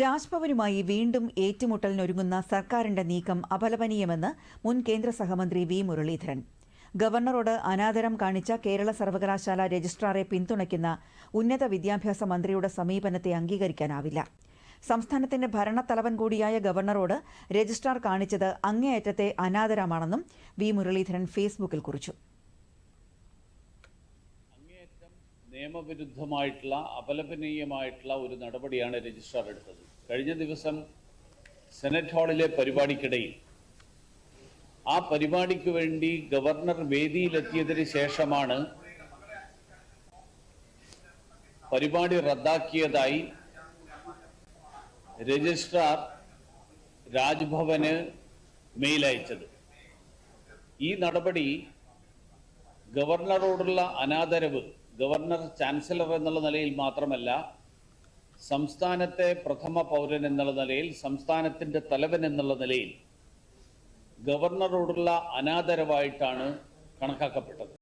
രാജ്ഭവനുമായി വീണ്ടും ഏറ്റുമുട്ടലിനൊരുങ്ങുന്ന സർക്കാരിന്റെ നീക്കം അപലപനീയമെന്ന് മുൻ കേന്ദ്ര സഹമന്ത്രി വി. മുരളീധരൻ. ഗവർണറോട് അനാദരം കാണിച്ച കേരള സർവകലാശാല രജിസ്ട്രാറെ പിന്തുണയ്ക്കുന്ന ഉന്നത വിദ്യാഭ്യാസ മന്ത്രിയുടെ സമീപനത്തെ അംഗീകരിക്കാനാവില്ല. സംസ്ഥാനത്തിന്റെ ഭരണത്തലവൻ കൂടിയായ ഗവർണറോട് രജിസ്ട്രാർ കാണിച്ചത് അങ്ങേയറ്റത്തെ അനാദരമാണെന്നും വി. മുരളീധരൻ ഫേസ്ബുക്കിൽ കുറിച്ചു. നിയമവിരുദ്ധമായിട്ടുള്ള അപലപനീയമായിട്ടുള്ള ഒരു നടപടിയാണ് രജിസ്ട്രാർ എടുത്തത്. കഴിഞ്ഞ ദിവസം സെനറ്റ് ഹാളിലെ പരിപാടിക്കിടയിൽ ആ പരിപാടിക്ക് വേണ്ടി ഗവർണർ വേദിയിലെത്തിയതിന് ശേഷമാണ് പരിപാടി റദ്ദാക്കിയതായി രജിസ്ട്രാർ രാജ്ഭവന് മെയിൽ അയച്ചത് ഈ നടപടി ഗവർണറോടുള്ള അനാദരവ് ഗവർണർ ചാൻസലർ എന്നുള്ള നിലയിൽ മാത്രമല്ല സംസ്ഥാനത്തെ പ്രഥമ പൗരൻ എന്നുള്ള നിലയിൽ സംസ്ഥാനത്തിന്റെ തലവൻ എന്നുള്ള നിലയിൽ ഗവർണറോടുള്ള അനാദരവായിട്ടാണ് കണക്കാക്കപ്പെട്ടത്.